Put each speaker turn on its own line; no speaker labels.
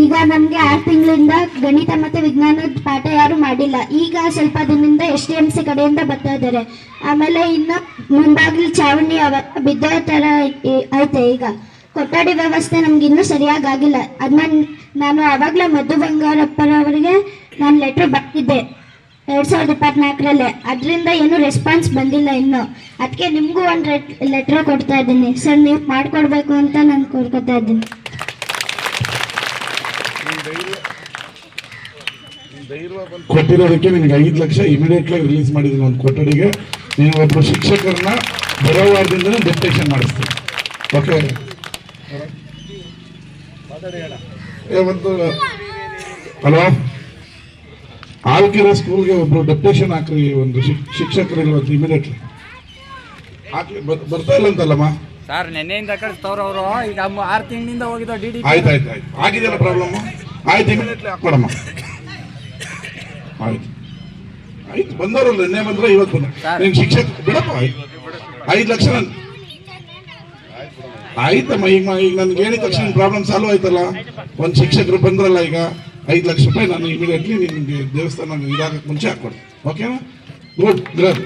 ಈಗ ನಮ್ಗೆ ಆರು ತಿಂಗಳಿಂದ ಗಣಿತ ಮತ್ತೆ ವಿಜ್ಞಾನದ ಪಾಠ ಯಾರು ಮಾಡಿಲ್ಲ. ಈಗ ಸ್ವಲ್ಪ ದಿನದಿಂದ ಎಸ್ ಡಿ ಎಂ ಸಿ ಕಡೆಯಿಂದ ಬರ್ತಾ ಇದ್ದಾರೆ. ಆಮೇಲೆ ಇನ್ನು ಮುಂಬಾಗಿಲು ಚಾವಣಿ ಅವ ಬಿದ್ದೋ ತರ ಐತೆ ಈಗ. ಕೊಠಡಿ ವ್ಯವಸ್ಥೆ ನಮ್ಗೆ ಇನ್ನೂ ಸರಿಯಾಗಿ ಆಗಿಲ್ಲ. ಅದನ್ನ ನಾನು ಆವಾಗಲೇ ಮಧು ಬಂಗಾರಪ್ಪರವರಿಗೆ ನಾನು ಲೆಟ್ರ್ ಬರ್ತಿದ್ದೆ ಎರಡ್ ಸಾವಿರದ ಇಪ್ಪತ್ನಾಲ್ಕರಲ್ಲೇ. ಅದರಿಂದ ಏನು ರೆಸ್ಪಾನ್ಸ್ ಬಂದಿಲ್ಲ ಇನ್ನು. ಅದಕ್ಕೆ ನಿಮಗೂ ಒಂದು ಲೆಟ್ರ್ ಕೊಡ್ತಾ ಇದ್ದೀನಿ. ಸರ್, ನೀವು ಮಾಡಿಕೊಡ್ಬೇಕು ಅಂತ ನಾನು ಕೋರ್ಕೊತಾ ಇದ್ದೀನಿ.
ಕೊಟ್ಟಿರೋದಕ್ಕೆ ನಿಮ್ಗೆ ಐದು ಲಕ್ಷ ಇಮಿಡಿಯೇಟ್ಲಿ ರಿಲೀಸ್ ಮಾಡಿದ್ದೀನಿ ಒಂದು ಕೊಠಡಿಗೆ. ನೀವು ಒಬ್ಬರು ಶಿಕ್ಷಕರನ್ನ ಬರೋವಾರದಿಂದ ಡೆಪ್ಟೇಷನ್ ಮಾಡಿಸ್ತೀನಿ ಓಕೆ ಒಂದು ಹಲೋ ಆಲ್ಕಿರೋ ಸ್ಕೂಲ್ಗೆ ಒಬ್ರು ಡೆಪ್ಟೇಷನ್ ಹಾಕ್ರಿ ಒಂದು ಶಿಕ್ಷಕರಿಗೆ ಶಿಕ್ಷಕರು ಇವತ್ತು ಇಮಿಡಿಯೇಟ್ಲಿ ಹಾಕ್ಲಿ ಬರ್- ಬರ್ತಾ ಇಲ್ಲ ಅಂತಲ್ಲಮ್ಮ?
ಸರ್ ನೆನ್ನೆಯಿಂದ ಕಳಿಸ್ತವ್ರು ಅವರು. ಈಗ ಆರು ತಿಂಗಳಿಂದ ಹೋಗಿದ್ದು ಡಿ ಡಿ
ಆಯ್ತು ಆಯ್ತು ಆಯ್ತು. ಆಗಿದೆಯಲ್ಲ ಪ್ರಾಬ್ಲಮ್ ಆಯ್ತು ಇಮಿಡಿಯೇಟ್ಲಿ ಹಾಕೊಡಮ್ಮ ಆಯ್ತು. ಆಯ್ತು ಬಂದವರಲ್ಲ ನಿನ್ನೆ ಬಂದ್ರೆ ಇವತ್ತು. ನೀನು ಶಿಕ್ಷಕ ಬಿಡಪ್ಪ ಆಯ್ತು. ಐದು ಲಕ್ಷ ನನ್ ಆಯ್ತಮ್ಮ ಈಗ ಈಗ ನನ್ಗೆ ಹೇಳಿದ ತಕ್ಷಣ ಪ್ರಾಬ್ಲಮ್ ಸಾಲ್ವ್ ಆಯ್ತಲ್ಲ? ಒಂದು ಶಿಕ್ಷಕರು ಬಂದ್ರಲ್ಲ ಈಗ ಐದು ಲಕ್ಷ ರೂಪಾಯಿ ನಾನು ಇಮಿಡಿಯೇಟ್ಲಿ ನಿಮಗೆ ದೇವಸ್ಥಾನ ಇದಾಗಕ್ಕೆ ಮುಂಚೆ ಹಾಕ್ಕೊಡ್ತೀನಿ. ಓಕೆನಾ ಗುಡ್ ಗ್ರೇಟ್